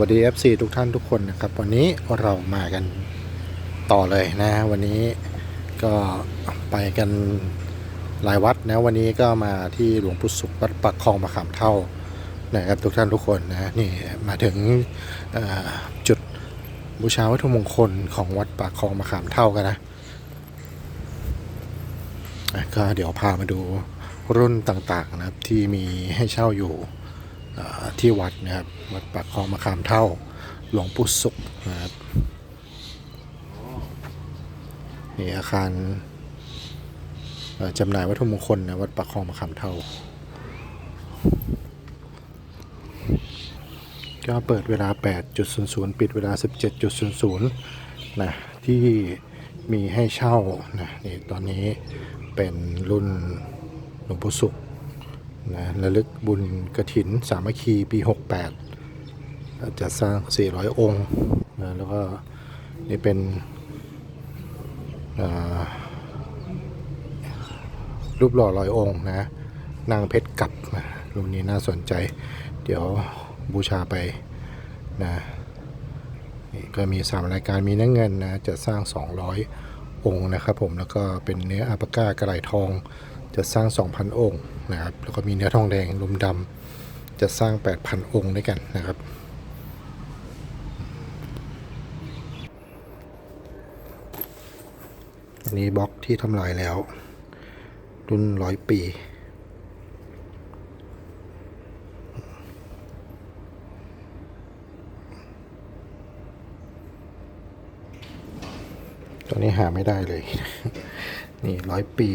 วัสดี FC ทุกท่านทุกคนนะครับ วันนี้เรามากันต่อเลยนะ วันนี้ก็ไปกันหลายวัดนะ วันนี้ก็มาที่หลวงปู่สุขวัดปักคลองมะขามเท่านะครับทุกท่านทุกคนนะนี่มาถึงจุดบูชาวัตถุมงคลของวัดปากคลองมะขามเท่ากันนะก็เดี๋ยวพามาดูรุ่นต่างๆนะครับที่มีให้เช่าอยู่ ที่วัดนะครับ วัดปากคลองมะขามเท่าหลวงปู่สุขนะครับนี่อาคารจำหน่ายวัตถุมงคลนะวัดปากคลองมะขามเท่า ก็เปิดเวลา 8.00 ปิดเวลา 17.00 นะ ที่มีให้เช่านะนี่ตอนนี้เป็นรุ่นหลวงปู่สุข นะระลึกบุญกระถินสามัคคีปี 68จะสร้าง 400 องค์นะแล้วก็นี่เป็นรูปหล่อร้อยองค์นะนางเพชรกับนะรุ่นนี้น่าสนใจ เดี๋ยวบูชาไปนะนี่ก็มี 3 รายการมีเนื้อเงินนะจะสร้าง 200 องค์นะครับผมแล้วก็เป็นเนื้ออาปาก้ากระไหลทอง จะสร้าง 2,000 องค์นะครับแล้วก็มีเนื้อทองแดงลมดำจะสร้าง 8,000 องค์ด้วยกันนะครับ อันนี้บล็อกที่ทำลายแล้ว รุ่นร้อยปีตัวนี้หาไม่ได้เลย นี่ร้อยปี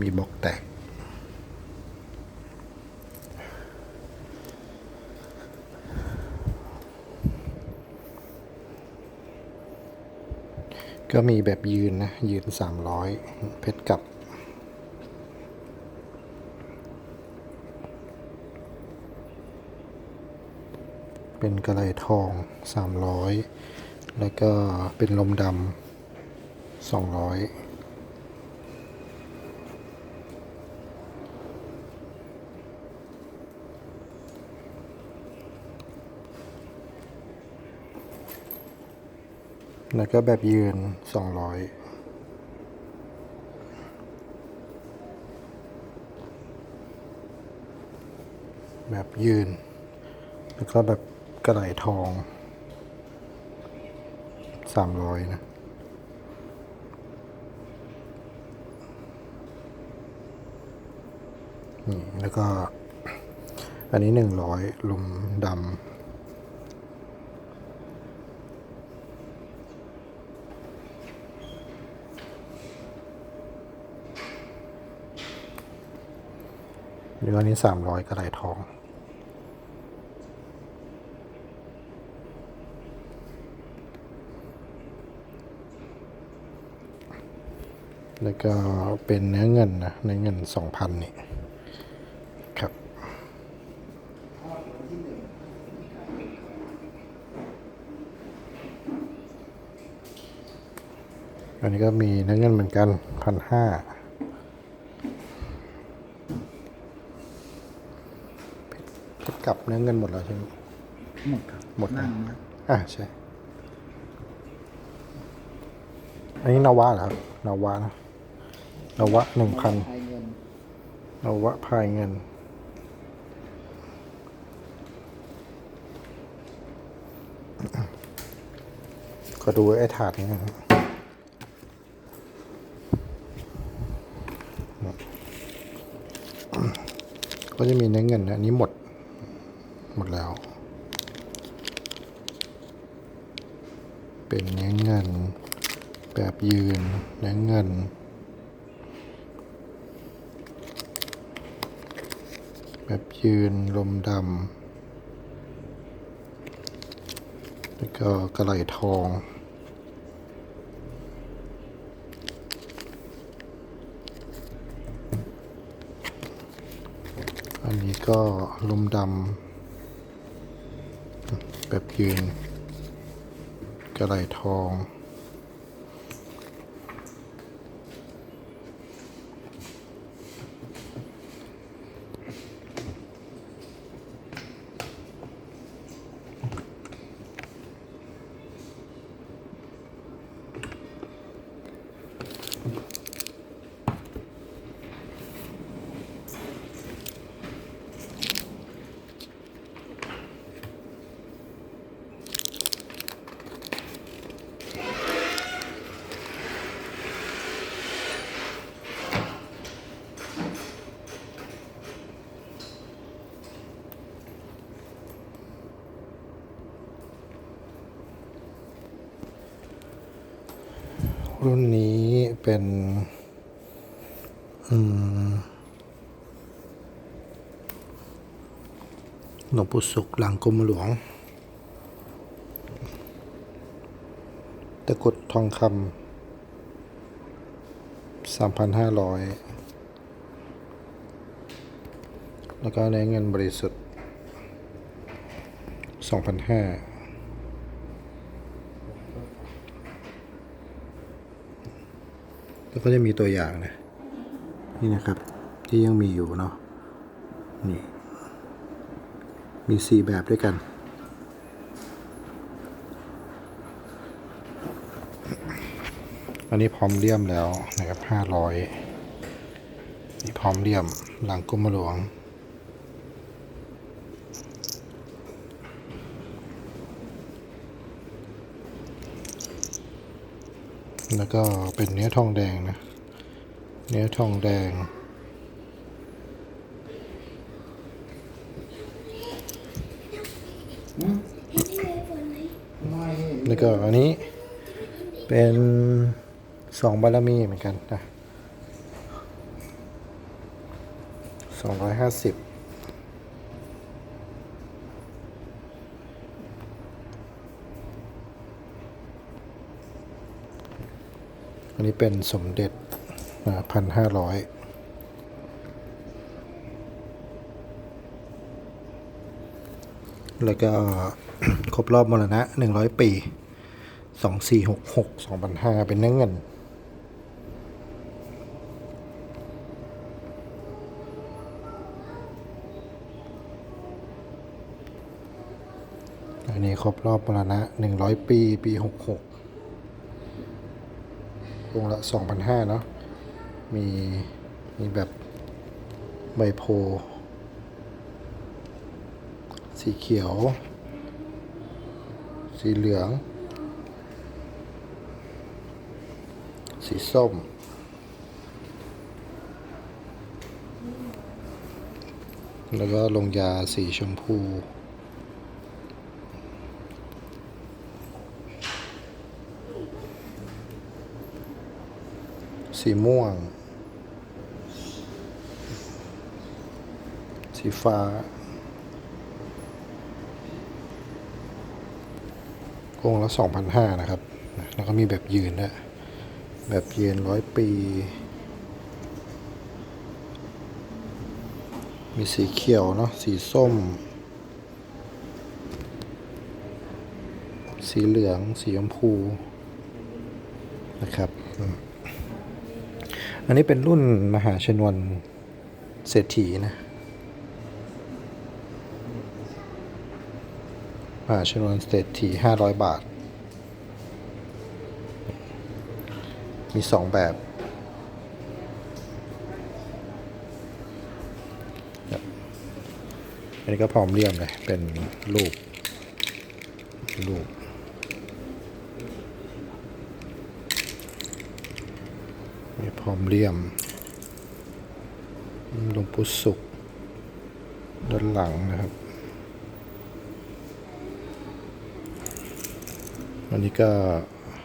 มีบล็อกแตก ก็มีแบบยืนนะ ยืน 300 เพชรกับเป็นกระไหลทอง 300 แล้วก็เป็นลมดำ 200 แล้วก็แบบยืน 200แบบยืน แล้วก็แบบกระไหลทอง 300 นะ นี่ แล้วก็ อันนี้ 100ลุมดำ เนื้อนี้สามร้อยกระไรทองแล้วก็เป็นเนื้อเงินนะเนื้อเงินสองพันนี่ครับ อันนี้ก็มีเนื้อเงินเหมือนกันพันห้า กลับเนื้อเงินหมดแล้วใช่ไหม หมดครับหมดนะ นั่งนะอ่าใช่ อันนี้นาวะเหรอครับนาวะนะนาวะหนึ่งพันไทยเงินนาวะพายเงิน ก็ดูไอ้ถาดนี้นะครับก็จะมีเนื้อเงินนะอันนี้หมด หมดแล้ว เป็นเนื้อเงิน แบบยืนเนื้อเงิน แบบยืนลมดำแล้วก็กระไหลทองอันนี้ก็ลมดำ แบบยืนกระไหลทอง รุ่นนี้เป็น หลวงปู่สุขหลังกรมหลวง ตะกุดทองคำสามพันห้าร้อยแล้วก็ในเงินบริสุทธิ์สองพันห้า แล้วก็จะมีตัวอย่างนะ นี่นะครับ ที่ยังมีอยู่เนาะ นี่ มีสี่แบบด้วยกันอันนี้พร้อมเลี่ยมแล้วนะครับห้าร้อยนี่พร้อมเลี่ยมหลังกรมหลวง แล้วก็เป็นเนื้อทองแดงนะ เนื้อทองแดง แล้วก็อันนี้เป็นสองบารมีเหมือนกันนะสองร้อยห้าสิบ นนี้เป็นสมเด็จพันห้าร้อยแล้วก็ครบรอบมรณะหนึ่งร้อยปีสองสี่หกหกสองพันห้าเป็นเนื้อเงิน อันนี้ครบรอบมรณะหนึ่งร้อยปี ปีหกหก องค์ละสองพันห้าเนาะ มี มีแบบใบโพ สีเขียว สีเหลือง สีส้ม แล้วก็ลงยาสีชมพู สีม่วง สีฟ้า องละสองพันห้านะครับ แล้วก็มีแบบยืนนะแบบยืนร้อยปี มีสีเขียวเนาะ สีส้ม สีเหลือง สีชมพูนะครับ อันนี้เป็นรุ่นมหาชนวนเศรษฐีนะ มหาชนวนเศรษฐีห้าร้อยบาท มีสองแบบ อันนี้ก็พร้อมเลี่ยมเลย เป็นรูปรูป มีพร้อมเลี่ยมหลวงปู่สุข ด้านหลังนะครับ อันนี้ก็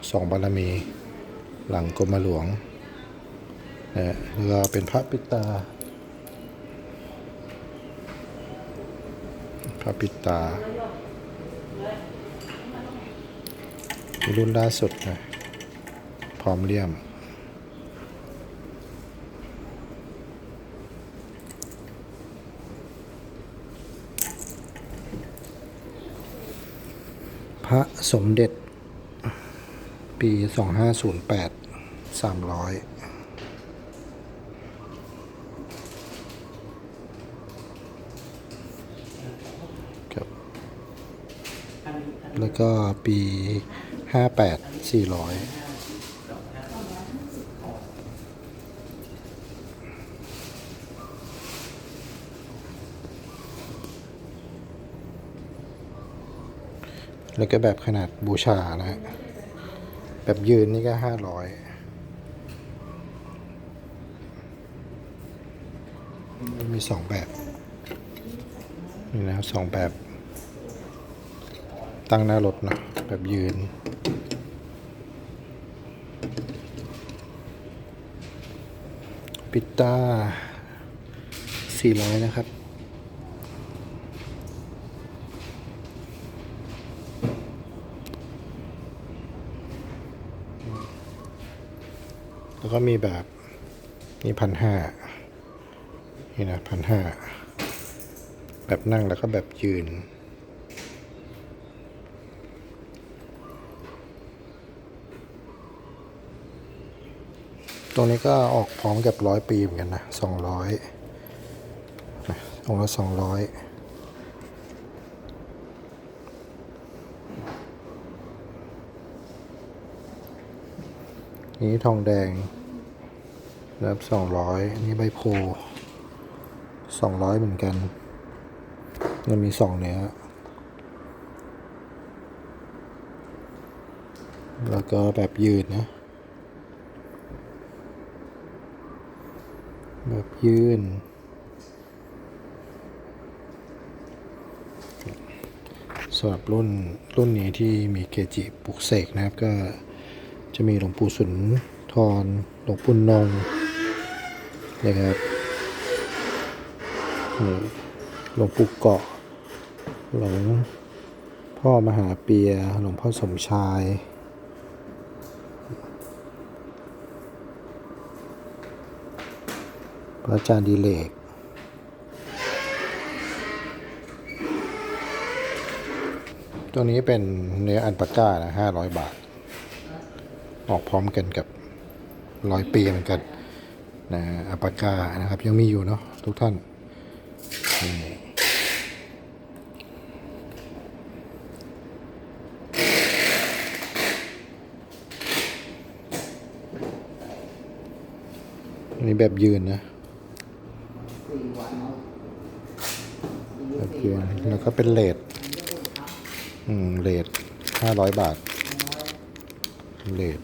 สองบารมีหลังกรมหลวงนะแล้วเป็นพระปิตา พระปิตา รุ่นล่าสุดนะพร้อมเลี่ยม สมเด็จ ปีสองห้าศูนย์แปดสามร้อยครับแล้วก็ปีห้า แล้วก็แบบขนาดบูชานะฮะแบบยืนนี่ก็ห้าร้อยมีสองแบบนี่นะสองแบบ ตั้งหน้ารถนะแบบยืน ปิดตาสี่ร้อยนะครับ แล้วก็มีแบบนี่พันห้านี่นะพันห้าแบบนั่งแล้วก็แบบยืน ตรงนี้ก็ออกพร้อมกับร้อยปีเหมือนกันนะสองร้อยองละสองร้อยนี้ทองแดง นะครับสองร้อยนี่ใบโพสองร้อยเหมือนกัน มันมีสองเนื้อ แล้วก็แบบยืดนะ แบบยืน สำหรับรุ่นรุ่นนี้ที่มีเกจิปลุกเสกนะครับก็จะมีหลวงปู่สุนทรหลวงปู่นง นะครับนี่หลวงปู่เกาะหลวงพ่อมหาเปียหลวงพ่อสมชายพระอาจารย์ดีเลกตัวนี้เป็นเนื้ออันปาก้านะห้าร้อยบาท ออกพร้อมกันกับร้อยปีเหมือนกัน นะอัปากานะครับ ยังมีอยู่เนาะทุกท่านนี่อันนี้แบบยืนนะแบบยืนแล้วก็เป็นเลทอืมเลทห้าร้อยบาทเลท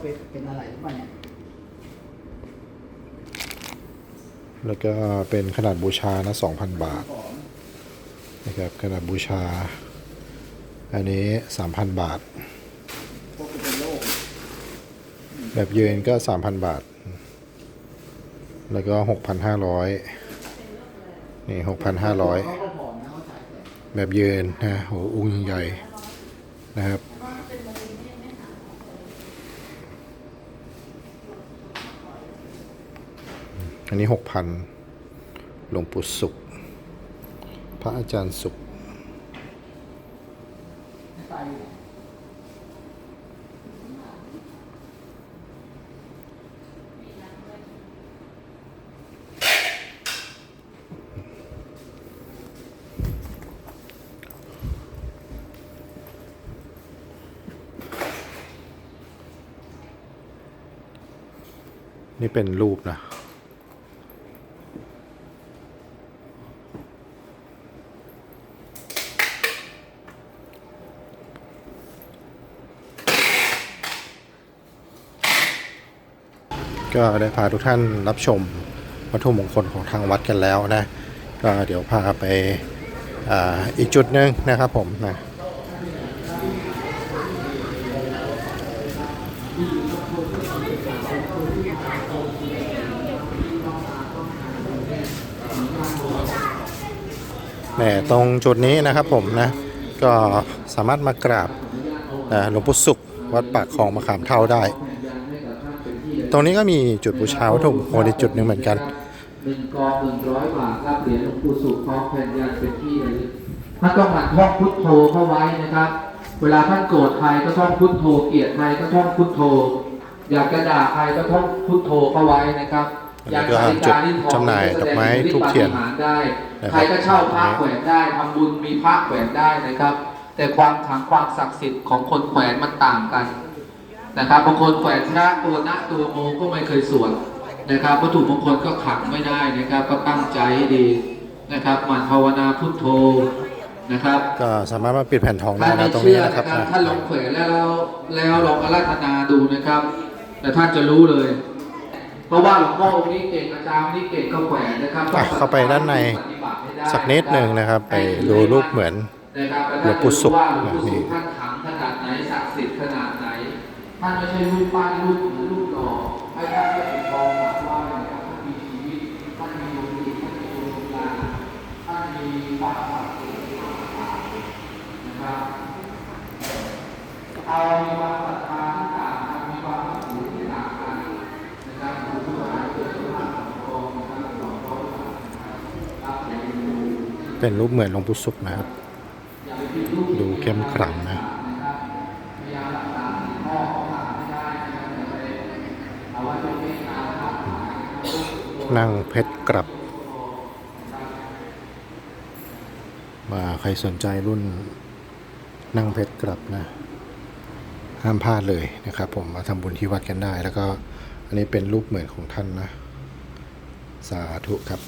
เป็นเป็นอะไรหรือเปล่าเนี่ยแล้วก็เป็นขนาดบูชานะสองพันบาทนะครับขนาดบูชา อันนี้สามพันบาท แบบยืนก็สามพันบาท แล้วก็หกพันห้าร้อยนี่หกพันห้าร้อยแบบยืนนะโหองค์ใหญ่นะครับ นนี้หกพันหลวงปู่สุข พระอาจารย์สุข นี่เป็นรูปนะ ก็ได้พาทุกท่านรับชมวัตถุมงคลของทางวัดกันแล้วนะ ก็เดี๋ยวพาไปออีกจุดหนึ่งนะครับผมนะแหมตรงจุดนี้นะครับผมนะ ก็สามารถมากราบหลวงปู่สุขวัดปากคลองมะขามเท่าได้ ตรงนี้ก็มีจุดบูชาวัตถุมงคลอีกจุดหนึ่งเหมือนกันหนึ่งกองหนึ่งร้อยบาทครับเหรียญหลวงปู่สุขพร้อมแผ่นยันเป็นที่ระลึกท่านต้องหมั่นท่องพุทโธเข้าไว้นะครับ เวลาท่านโกรธใครก็ท่องพุทโธเกลียดใครก็ท่องพุทโธ อยากจะด่าใครก็ท่องพุทโธเข้าไว้นะครับแล้วก็จุดจำหน่ายดอกไม้ธูปเทียนได้นะครับใครก็เช่าพระแขวนได้ทำบุญมีพระแขวนได้นะครับ แต่ความขลังความศักดิ์สิทธิ์ของคนแขวนมันต่างกัน นะครับบางคนแขวนพระตัวนะตัวโมก็ไม่เคยสวดนะครับวัตถุมงคลก็ขังไม่ได้นะครับ ก็ตั้งใจให้ดีนะครับหมั่นภาวนาพุทโธนะครับก็สามารถมาปิดแผ่นทองได้ถ้าไม่นะตรงเชื่นี้อนะครับนะครับนะท่านลองแขวนแล้วแล้วลองอาราธนาดูนะครับ แต่ท่านจะรู้เลย เพราะว่าหลวงพ่อองค์นี้เก่งอาจารย์องค์นี้เก่งก็แขวนนะครับอะเข้าไปด้านในปฏิบัติให้ได้สักนิดหนึ่งนะครับ ไปดูรูปเหมือนนะครับหลวงปู่ศุกร์ว่าหลวงปู่นี่ศุกร์ท่านขลังขนาดไหนศักดิ์สิทธิ์ขนาดไหน ท่านไม่ใช่รูปปั้นรูปหรือนรูปดอให้ท่านได้เป็นทองหลักว่านะครับท่านมีชีวิตท่านมีดวงจิตท่านมีดวงญาณท่านมีความศักดิ์สิทนะครับเอาความศรัทธาต่างกันมีความนับถือที่ต่างกันนะครับผู้ผู้หายเกิดขึ้นมาของตรงนะครับหลงพ่เป็นรูปเหมือนหลวงปู่ศุกนะครับ ดูเข้มขลัง นั่งเพชรกลับ มาใครสนใจรุ่นนั่งเพชรกลับนะ ห้ามพลาดเลยนะครับผมมาทำบุญที่วัดกันได้ แล้วก็อันนี้เป็นรูปเหมือนของท่านนะ สาธุครับ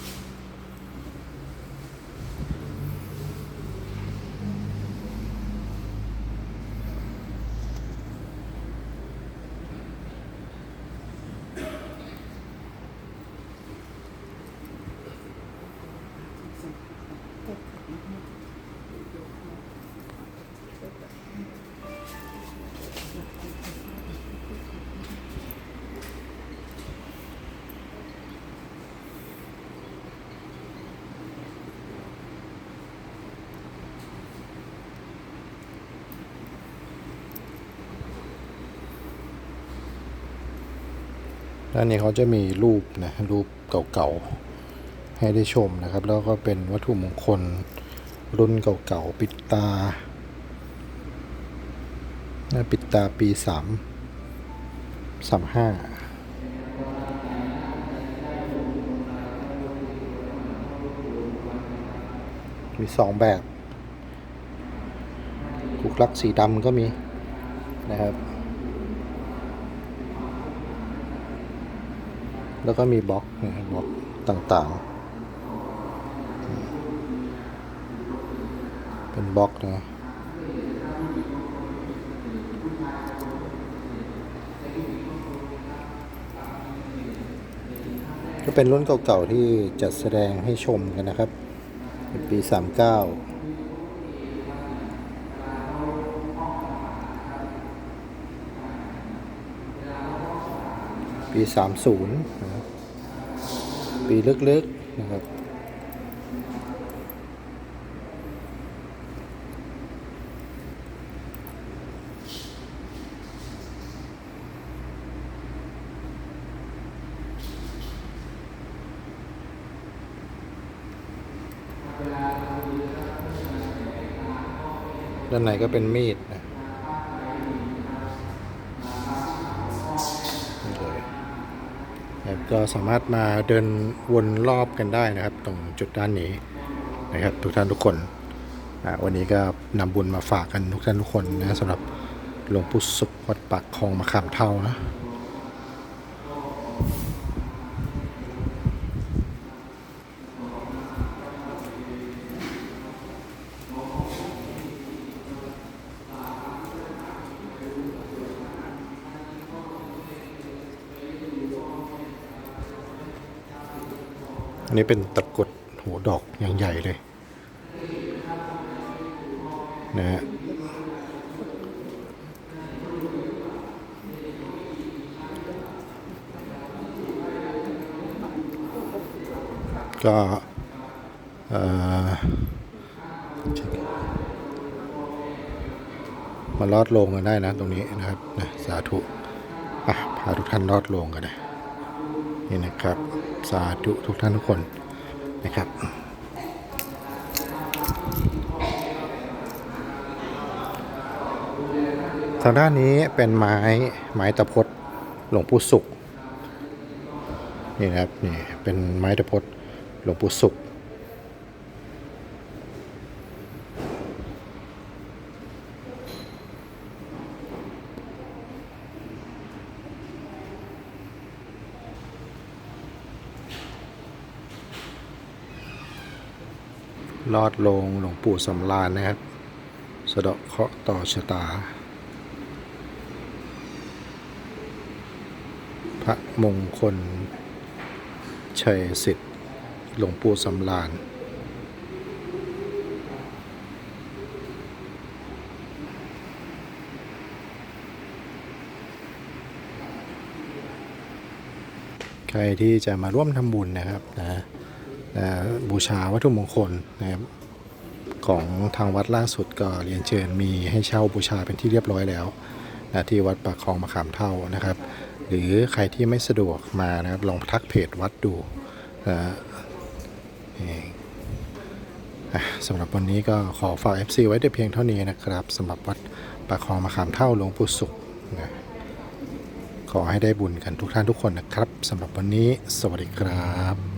ด้านนี้เขาจะมีรูปนะรูปเก่าๆ ให้ได้ชมนะครับ แล้วก็เป็นวัตถุมงคลรุ่นเก่าๆ ปิดตาปิดตาปีสามสามห้ามีสองแบบกุกลักสีดำก็มีนะครับ แล้วก็มีบล็อกนะบล็อกต่างๆ เป็นบล็อกนะก็เป็นรุ่นเก่าๆที่จัดแสดงให้ชมกันนะครับเป็นปี 39ปี 30 ปีลึกๆนะครับ ด้านในก็เป็นมีดนะ ครับก็สามารถมาเดินวนรอบกันได้นะครับ ตรงจุดด้านนี้นะครับ ทุกท่านทุกคนวันนี้ก็นำบุญมาฝากกันทุกท่านทุกคนนะสำหรับหลวงปู่สุขวัดปากคลองมะขามเท่านะ นี้เป็นตะกดหัวดอกอย่างใหญ่เลยนะฮะก็เอ่อมาลอดลงกันได้นะตรงนี้นะครับนะสาธุอะพาทุกท่านลอดลงกันนะนี่นะครับ สาธุทุกท่านทุกคนนะครับทางด้านนี้เป็นไม้ไม้ตะพดหลวงปู่สุขนี่นะครับนี่เป็นไม้ตะพดหลวงปู่สุข ลอดลงหลวงปู่สำราญนะครับสะเดาะเคาะต่อชะตา พระมงคล ชัยสิทธิ์ หลวงปู่สำราญใครที่จะมาร่วมทำบุญนะครับนะ บูชาวัตถุมงคลนะครับของทางวัดล่าสุดก็เรียนเชิญมีให้เช่าบูชาเป็นที่เรียบร้อยแล้วนะที่วัดปากคลองมะขามเท่านะครับ หรือใครที่ไม่สะดวกมานะครับลองทักเพจวัดดูนะสำหรับวันนี้ก็ขอฝาก FC ไว้แต่เพียงเท่านี้นะครับสำหรับวัดปากคลองมะขามเท่าหลวงปู่สุขนะขอให้ได้บุญกันทุกท่านทุกคนนะครับสำหรับวันนี้ สวัสดีครับ